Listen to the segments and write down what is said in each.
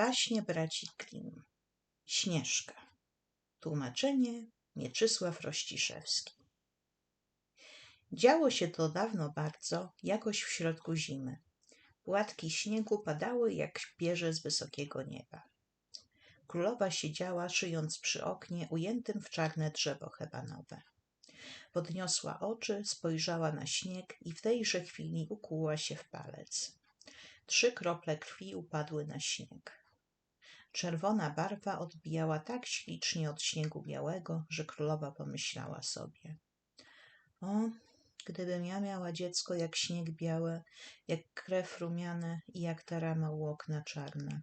Baśnie braci Klim. Śnieżka. Tłumaczenie Mieczysław Rościszewski. Działo się to dawno bardzo, jakoś w środku zimy. Płatki śniegu padały jak pierze z wysokiego nieba. Królowa siedziała, szyjąc przy oknie, ujętym w czarne drzewo hebanowe. Podniosła oczy, spojrzała na śnieg i w tejże chwili ukuła się w palec. Trzy krople krwi upadły na śnieg. Czerwona barwa odbijała tak ślicznie od śniegu białego, że królowa pomyślała sobie: O, gdybym ja miała dziecko jak śnieg białe, jak krew rumiane i jak ta rama u okna czarna.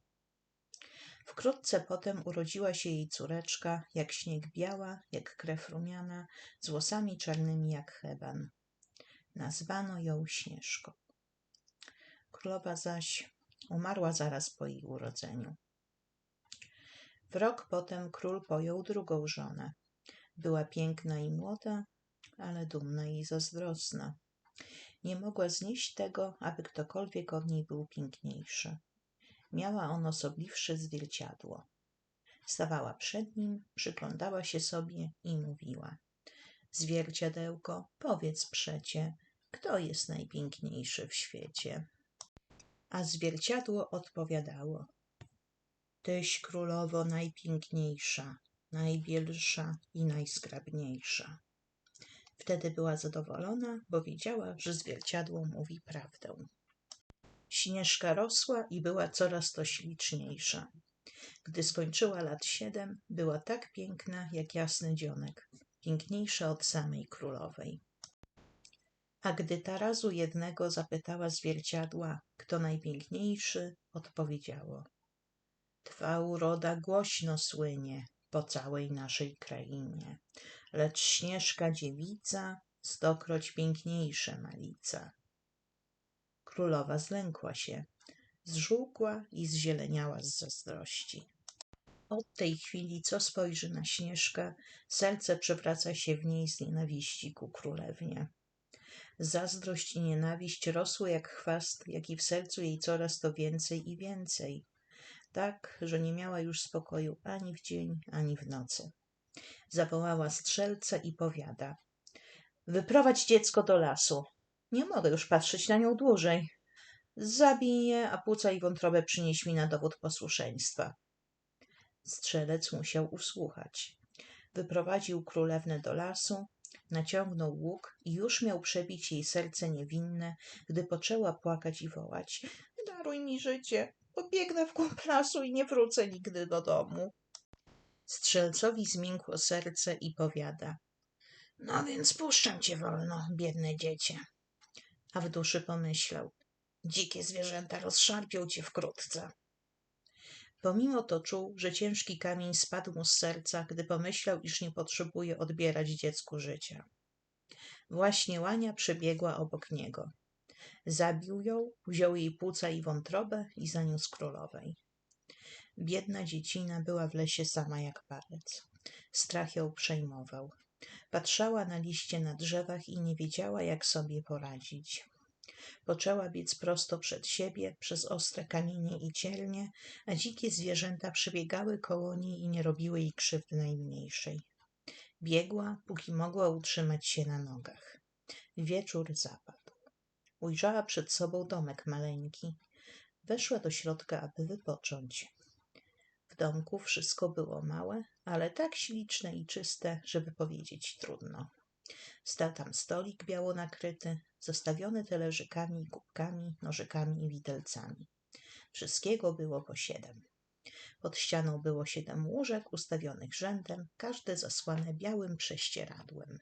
Wkrótce potem urodziła się jej córeczka, jak śnieg biała, jak krew rumiana, z włosami czarnymi jak heban. Nazwano ją Śnieżką. Królowa zaś umarła zaraz po jej urodzeniu. W rok potem król pojął drugą żonę. Była piękna i młoda, ale dumna i zazdrosna. Nie mogła znieść tego, aby ktokolwiek od niej był piękniejszy. Miała on osobliwsze zwierciadło. Stawała przed nim, przyglądała się sobie i mówiła: Zwierciadełko, powiedz przecie, kto jest najpiękniejszy w świecie? A zwierciadło odpowiadało: Tyś królowo najpiękniejsza, najbielsza i najskrabniejsza. Wtedy była zadowolona, bo wiedziała, że zwierciadło mówi prawdę. Śnieżka rosła i była coraz to śliczniejsza. Gdy skończyła lat siedem, była tak piękna jak jasny dzionek, piękniejsza od samej królowej. A gdy tarazu jednego zapytała zwierciadła, kto najpiękniejszy, odpowiedziało: Twa uroda głośno słynie po całej naszej krainie, lecz śnieżka dziewica stokroć piękniejsze malica. Królowa zlękła się, zżółkła i zzieleniała z zazdrości. Od tej chwili, co spojrzy na Śnieżkę, serce przewraca się w niej z nienawiści ku królewnie. Zazdrość i nienawiść rosły jak chwast, jak i w sercu jej coraz to więcej i więcej, tak, że nie miała już spokoju ani w dzień, ani w nocy. Zawołała strzelca i powiada: Wyprowadź dziecko do lasu. Nie mogę już patrzeć na nią dłużej. Zabij je, a płuca i wątrobę przynieś mi na dowód posłuszeństwa. Strzelec musiał usłuchać. Wyprowadził królewnę do lasu, naciągnął łuk i już miał przebić jej serce niewinne, gdy poczęła płakać i wołać. Daruj mi życie, pobiegnę w głąb lasu i nie wrócę nigdy do domu. Strzelcowi zmiękło serce i powiada. No więc puszczam cię wolno, biedne dziecię. A w duszy pomyślał. Dzikie zwierzęta rozszarpią cię wkrótce. Pomimo to czuł, że ciężki kamień spadł mu z serca, gdy pomyślał, iż nie potrzebuje odbierać dziecku życia. Właśnie łania przebiegła obok niego. Zabił ją, wziął jej płuca i wątrobę i zaniósł królowej. Biedna dziecina była w lesie sama jak palec. Strach ją przejmował. Patrzała na liście na drzewach i nie wiedziała, jak sobie poradzić. Poczęła biec prosto przed siebie, przez ostre kamienie i cielnie, a dzikie zwierzęta przebiegały koło niej i nie robiły jej krzywdy najmniejszej. Biegła, póki mogła utrzymać się na nogach. Wieczór zapadł. Ujrzała przed sobą domek maleńki. Weszła do środka, aby wypocząć. W domku wszystko było małe, ale tak śliczne i czyste, żeby powiedzieć trudno. Stał tam stolik biało nakryty, zastawiony talerzykami, kubkami, nożykami i widelcami. Wszystkiego było po siedem. Pod ścianą było siedem łóżek ustawionych rzędem, każde zasłane białym prześcieradłem.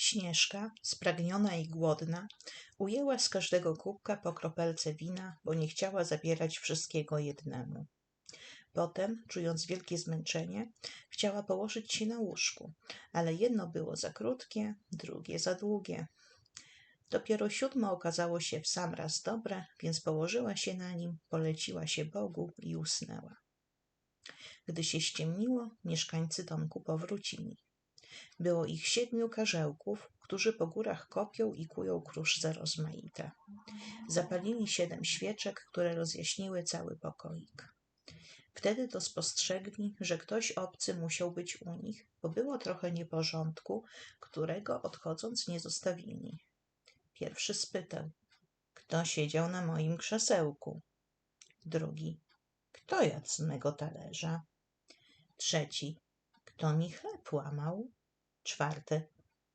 Śnieżka, spragniona i głodna, ujęła z każdego kubka po kropelce wina, bo nie chciała zabierać wszystkiego jednemu. Potem, czując wielkie zmęczenie, chciała położyć się na łóżku, ale jedno było za krótkie, drugie za długie. Dopiero siódme okazało się w sam raz dobre, więc położyła się na nim, poleciła się Bogu i usnęła. Gdy się ściemniło, mieszkańcy domku powrócili. Było ich siedmiu karzełków, którzy po górach kopią i kują kruszce rozmaite. Zapalili siedem świeczek, które rozjaśniły cały pokoik. Wtedy to spostrzegli, że ktoś obcy musiał być u nich, bo było trochę nieporządku, którego odchodząc nie zostawili. Pierwszy spytał, kto siedział na moim krzesełku? Drugi, kto jadł z mego talerza? Trzeci, kto mi chleb łamał? Czwarty,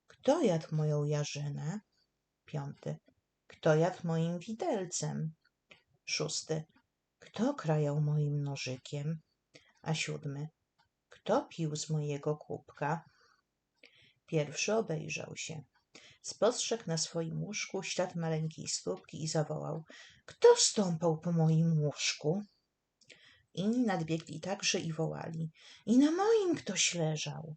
kto jadł moją jarzynę? Piąty, kto jadł moim widelcem? Szósty, kto krajał moim nożykiem? A siódmy, kto pił z mojego kubka? Pierwszy obejrzał się. Spostrzegł na swoim łóżku ślad maleńkiej stópki i zawołał: Kto stąpał po moim łóżku? Inni nadbiegli także i wołali: I na moim ktoś leżał.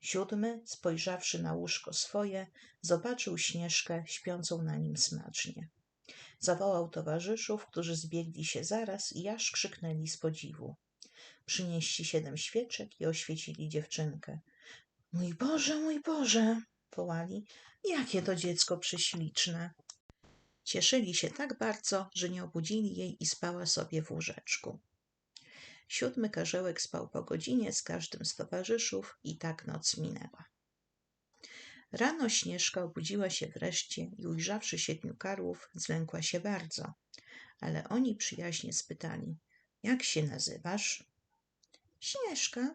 Siódmy, spojrzawszy na łóżko swoje, zobaczył Śnieżkę śpiącą na nim smacznie. Zawołał towarzyszów, którzy zbiegli się zaraz i aż krzyknęli z podziwu. Przynieśli siedem świeczek i oświecili dziewczynkę. Mój Boże, mój Boże, wołali, jakie to dziecko prześliczne. Cieszyli się tak bardzo, że nie obudzili jej i spała sobie w łóżeczku. Siódmy karzełek spał po godzinie z każdym z towarzyszów i tak noc minęła. Rano Śnieżka obudziła się wreszcie i ujrzawszy siedmiu karłów, zlękła się bardzo. Ale oni przyjaźnie spytali, jak się nazywasz? Śnieżka.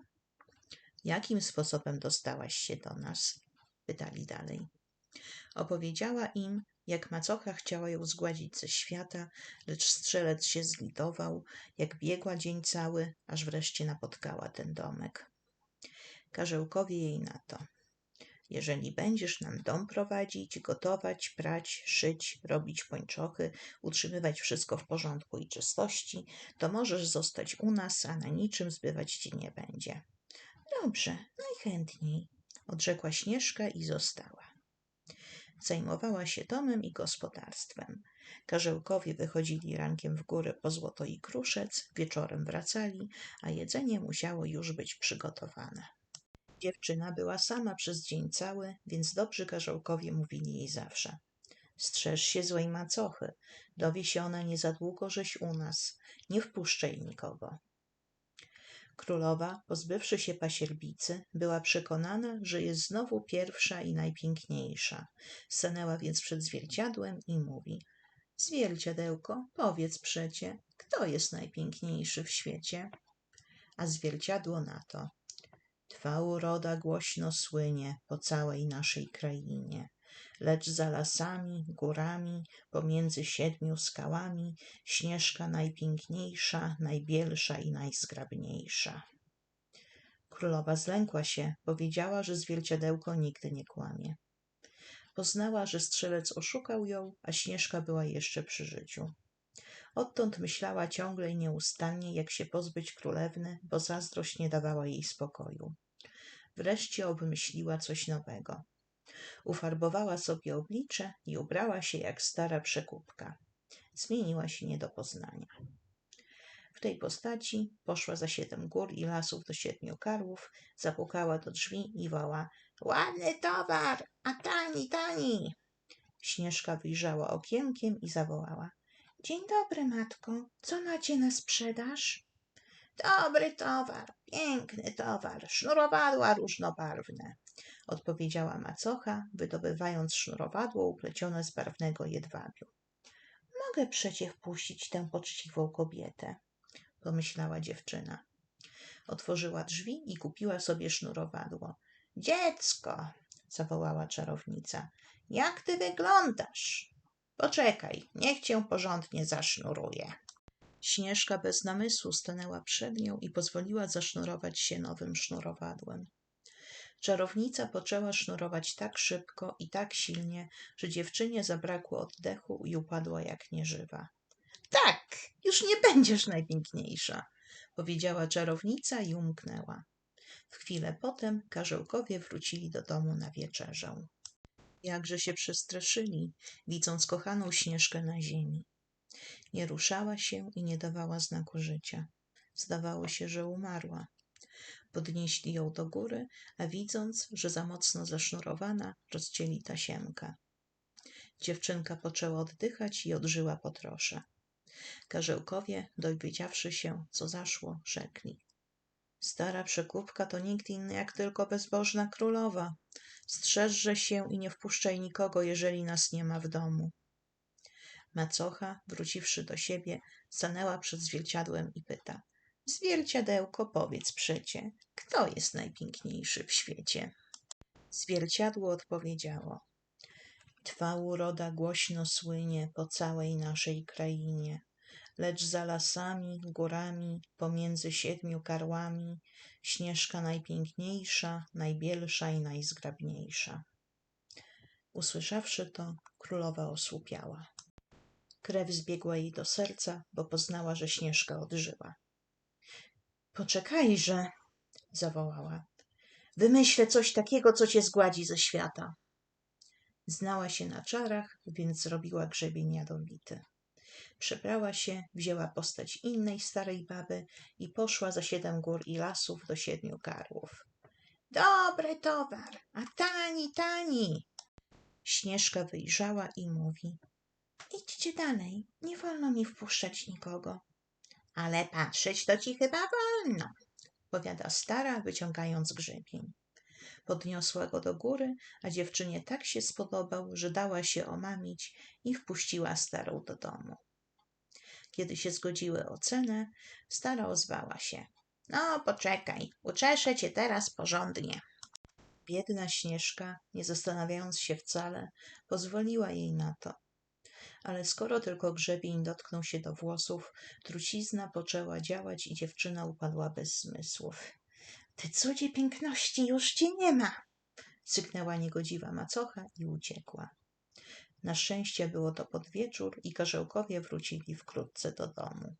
Jakim sposobem dostałaś się do nas? Pytali dalej. Opowiedziała im, jak macocha chciała ją zgładzić ze świata, lecz strzelec się zlitował, jak biegła dzień cały, aż wreszcie napotkała ten domek. Karzełkowie jej na to. Jeżeli będziesz nam dom prowadzić, gotować, prać, szyć, robić pończochy, utrzymywać wszystko w porządku i czystości, to możesz zostać u nas, a na niczym zbywać ci nie będzie. Dobrze, najchętniej, odrzekła Śnieżka i została. Zajmowała się domem i gospodarstwem. Karzełkowie wychodzili rankiem w górę po złoto i kruszec, wieczorem wracali, a jedzenie musiało już być przygotowane. Dziewczyna była sama przez dzień cały, więc dobrzy karzełkowie mówili jej zawsze. Strzeż się złej macochy, dowie się ona nie za długo, żeś u nas, nie wpuszczaj nikogo. Królowa, pozbywszy się pasierbicy, była przekonana, że jest znowu pierwsza i najpiękniejsza. Stanęła więc przed zwierciadłem i mówi – Zwierciadełko, powiedz przecie, kto jest najpiękniejszy w świecie? A zwierciadło na to – Twa uroda głośno słynie po całej naszej krainie lecz za lasami, górami, pomiędzy siedmiu skałami, śnieżka najpiękniejsza, najbielsza i najzgrabniejsza. Królowa zlękła się, powiedziała, że zwierciadełko nigdy nie kłamie. Poznała, że strzelec oszukał ją, a Śnieżka była jeszcze przy życiu. Odtąd myślała ciągle i nieustannie, jak się pozbyć królewny, bo zazdrość nie dawała jej spokoju. Wreszcie obmyśliła coś nowego. Ufarbowała sobie oblicze i ubrała się jak stara przekupka. Zmieniła się nie do poznania. W tej postaci poszła za siedem gór i lasów do siedmiu karłów, zapukała do drzwi i woła Ładny towar, a tani, tani! Śnieżka wyjrzała okienkiem i zawołała Dzień dobry, matko, co macie na sprzedaż? Dobry towar, piękny towar, sznurowadła różnobarwne odpowiedziała macocha, wydobywając sznurowadło uplecione z barwnego jedwabiu. Mogę przecie wpuścić tę poczciwą kobietę, pomyślała dziewczyna. Otworzyła drzwi i kupiła sobie sznurowadło. Dziecko, zawołała czarownica, jak ty wyglądasz? Poczekaj, niech cię porządnie zasznuruję. Śnieżka bez namysłu stanęła przed nią i pozwoliła zasznurować się nowym sznurowadłem. Czarownica poczęła sznurować tak szybko i tak silnie, że dziewczynie zabrakło oddechu i upadła jak nieżywa. Tak, już nie będziesz najpiękniejsza, powiedziała czarownica i umknęła. W chwilę potem karzełkowie wrócili do domu na wieczerzę. Jakże się przestraszyli, widząc kochaną Śnieżkę na ziemi. Nie ruszała się i nie dawała znaku życia. Zdawało się, że umarła. Podnieśli ją do góry, a widząc, że za mocno zasznurowana, rozcięli tasiemkę. Dziewczynka poczęła oddychać i odżyła po trosze. Karzełkowie, dowiedziawszy się, co zaszło, rzekli. Stara przekupka to nikt inny jak tylko bezbożna królowa. Strzeżże się i nie wpuszczaj nikogo, jeżeli nas nie ma w domu. Macocha, wróciwszy do siebie, stanęła przed zwierciadłem i pyta. Zwierciadełko, powiedz przecie, kto jest najpiękniejszy w świecie? Zwierciadło odpowiedziało. Twa uroda głośno słynie po całej naszej krainie, lecz za lasami, górami, pomiędzy siedmiu karłami, Śnieżka najpiękniejsza, najbielsza i najzgrabniejsza. Usłyszawszy to, królowa osłupiała. Krew zbiegła jej do serca, bo poznała, że Śnieżka odżyła. Poczekajże, zawołała. Wymyślę coś takiego, co cię zgładzi ze świata. Znała się na czarach, więc zrobiła grzebień jadowity. Przebrała się, wzięła postać innej starej baby i poszła za siedem gór i lasów do siedmiu karłów. Dobry towar, a tani, tani. Śnieżka wyjrzała i mówi. Idźcie dalej, nie wolno mi wpuszczać nikogo. Ale patrzeć to ci chyba wolno, powiada stara, wyciągając grzebień. Podniosła go do góry, a dziewczynie tak się spodobał, że dała się omamić i wpuściła starą do domu. Kiedy się zgodziły o cenę, stara ozwała się. No, poczekaj, uczeszę cię teraz porządnie. Biedna Śnieżka, nie zastanawiając się wcale, pozwoliła jej na to. Ale skoro tylko grzebień dotknął się do włosów, trucizna poczęła działać i dziewczyna upadła bez zmysłów. Ty cudzie piękności już cię nie ma! Syknęła niegodziwa macocha i uciekła. Na szczęście było to pod wieczór i karzełkowie wrócili wkrótce do domu.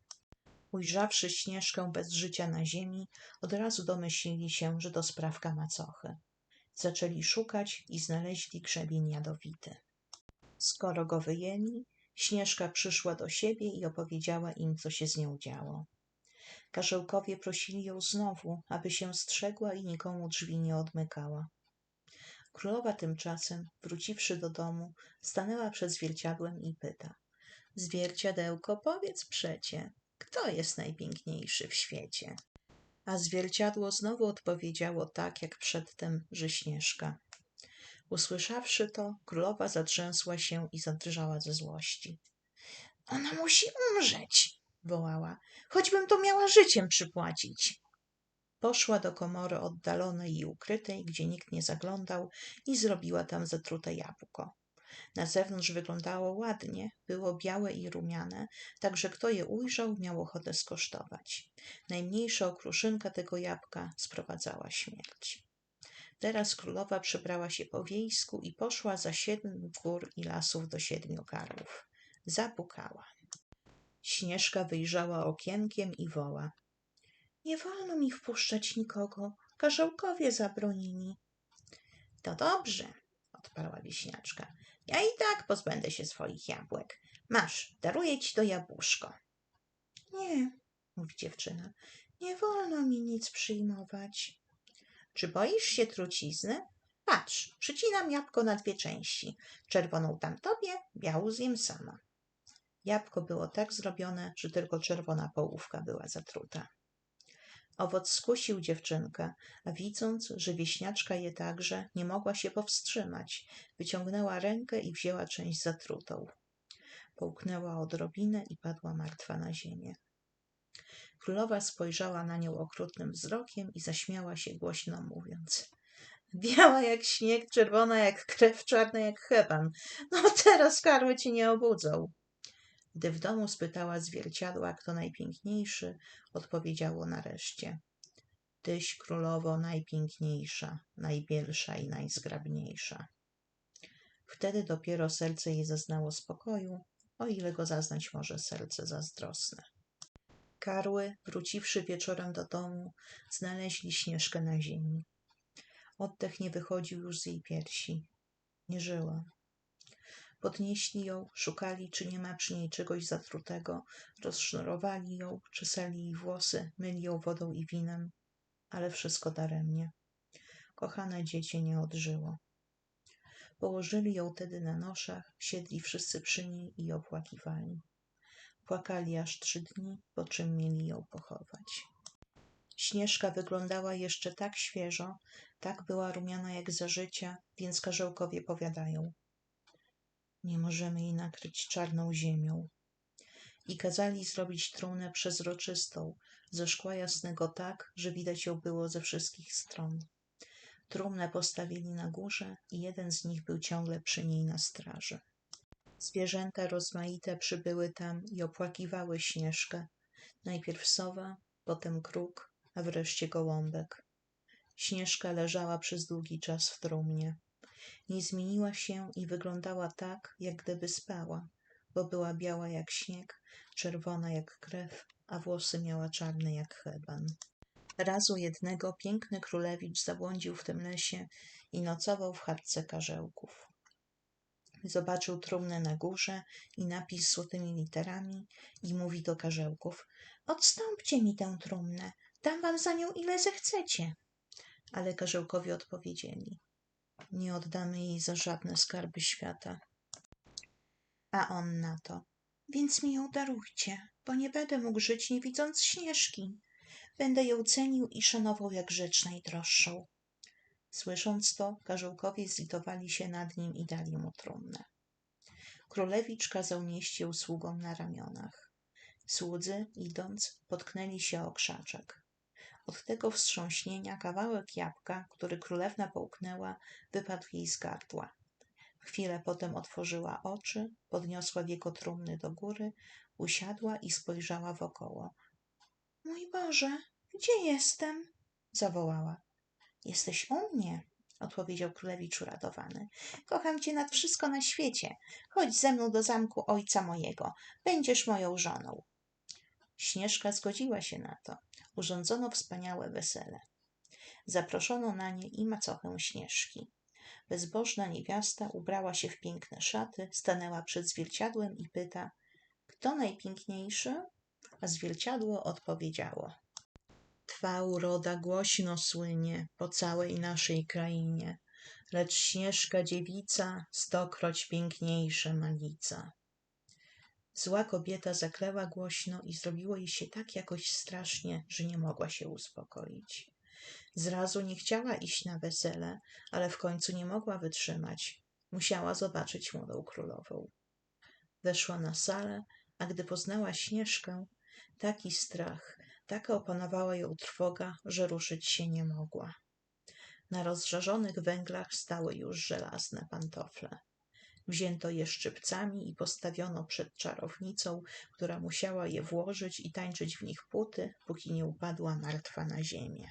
Ujrzawszy Śnieżkę bez życia na ziemi, od razu domyślili się, że to sprawka macochy. Zaczęli szukać i znaleźli grzebień jadowity. Skoro go wyjęli, Śnieżka przyszła do siebie i opowiedziała im, co się z nią działo. Karzełkowie prosili ją znowu, aby się strzegła i nikomu drzwi nie odmykała. Królowa tymczasem, wróciwszy do domu, stanęła przed zwierciadłem i pyta. Zwierciadełko, powiedz przecie, kto jest najpiękniejszy w świecie? A zwierciadło znowu odpowiedziało tak, jak przedtem, że Śnieżka. Usłyszawszy to, królowa zatrzęsła się i zadrżała ze złości. Ona musi umrzeć, wołała, choćbym to miała życiem przypłacić. Poszła do komory oddalonej i ukrytej, gdzie nikt nie zaglądał i zrobiła tam zatrute jabłko. Na zewnątrz wyglądało ładnie, było białe i rumiane, tak że kto je ujrzał, miał ochotę skosztować. Najmniejsza okruszynka tego jabłka sprowadzała śmierć. Teraz królowa przebrała się po wiejsku i poszła za siedem gór i lasów do siedmiu karłów. Zapukała. Śnieżka wyjrzała okienkiem i woła. Nie wolno mi wpuszczać nikogo. Karzełkowie zabronili. To dobrze, odparła wieśniaczka. Ja i tak pozbędę się swoich jabłek. Masz, daruję ci to jabłuszko. Nie, mówi dziewczyna, nie wolno mi nic przyjmować. Czy boisz się trucizny? Patrz, przycinam jabłko na dwie części. Czerwoną tam tobie, białą zjem sama. Jabłko było tak zrobione, że tylko czerwona połówka była zatruta. Owoc skusił dziewczynkę, a widząc, że wieśniaczka je także, nie mogła się powstrzymać. Wyciągnęła rękę i wzięła część zatrutą. Połknęła odrobinę i padła martwa na ziemię. Królowa spojrzała na nią okrutnym wzrokiem i zaśmiała się głośno, mówiąc Biała jak śnieg, czerwona jak krew, czarna jak heban. No teraz karły ci nie obudzą. Gdy w domu spytała zwierciadła, kto najpiękniejszy, odpowiedziało nareszcie. Tyś królowo najpiękniejsza, najbielsza i najzgrabniejsza. Wtedy dopiero serce jej zaznało spokoju, o ile go zaznać może serce zazdrosne. Karły, wróciwszy wieczorem do domu, znaleźli Śnieżkę na ziemi. Oddech nie wychodził już z jej piersi. Nie żyła. Podnieśli ją, szukali, czy nie ma przy niej czegoś zatrutego, rozsznurowali ją, czesali jej włosy, myli ją wodą i winem, ale wszystko daremnie. Kochane dziecię nie odżyło. Położyli ją tedy na noszach, siedli wszyscy przy niej i opłakiwali. Płakali aż trzy dni, po czym mieli ją pochować. Śnieżka wyglądała jeszcze tak świeżo, tak była rumiana jak za życia, więc karzełkowie powiadają. Nie możemy jej nakryć czarną ziemią. I kazali zrobić trumnę przezroczystą, ze szkła jasnego tak, że widać ją było ze wszystkich stron. Trumnę postawili na górze i jeden z nich był ciągle przy niej na straży. Zwierzęta rozmaite przybyły tam i opłakiwały Śnieżkę. Najpierw sowa, potem kruk, a wreszcie gołąbek. Śnieżka leżała przez długi czas w trumnie. Nie zmieniła się i wyglądała tak, jak gdyby spała, bo była biała jak śnieg, czerwona jak krew, a włosy miała czarne jak heban. Razu jednego piękny królewicz zabłądził w tym lesie i nocował w chatce karzełków. Zobaczył trumnę na górze i napis złotymi literami i mówi do karzełków – odstąpcie mi tę trumnę, dam wam za nią ile zechcecie. Ale karzełkowie odpowiedzieli – nie oddamy jej za żadne skarby świata. A on na to – więc mi ją darujcie, bo nie będę mógł żyć nie widząc Śnieżki. Będę ją cenił i szanował jak rzecz najdroższą. Słysząc to, karzełkowie zlitowali się nad nim i dali mu trumnę. Królewicz kazał nieść ją sługom na ramionach. Słudzy, idąc, potknęli się o krzaczek. Od tego wstrząśnienia kawałek jabłka, który królewna połknęła, wypadł jej z gardła. Chwilę potem otworzyła oczy, podniosła wieko trumny do góry, usiadła i spojrzała wokoło. Mój Boże, gdzie jestem? zawołała. Jesteś u mnie, odpowiedział królewicz uradowany. Kocham cię nad wszystko na świecie. Chodź ze mną do zamku ojca mojego. Będziesz moją żoną. Śnieżka zgodziła się na to. Urządzono wspaniałe wesele. Zaproszono na nie i macochę Śnieżki. Bezbożna niewiasta ubrała się w piękne szaty, stanęła przed zwierciadłem i pyta – kto najpiękniejszy? A zwierciadło odpowiedziało – Twa uroda głośno słynie po całej naszej krainie, lecz Śnieżka dziewica stokroć piękniejsze malica. Zła kobieta zakleła głośno i zrobiło jej się tak jakoś strasznie, że nie mogła się uspokoić. Zrazu nie chciała iść na wesele, ale w końcu nie mogła wytrzymać. Musiała zobaczyć młodą królową. Weszła na salę, a gdy poznała Śnieżkę, taki strach, Taka opanowała ją trwoga, że ruszyć się nie mogła. Na rozżarzonych węglach stały już żelazne pantofle. Wzięto je szczypcami i postawiono przed czarownicą, która musiała je włożyć i tańczyć w nich puty, póki nie upadła martwa na ziemię.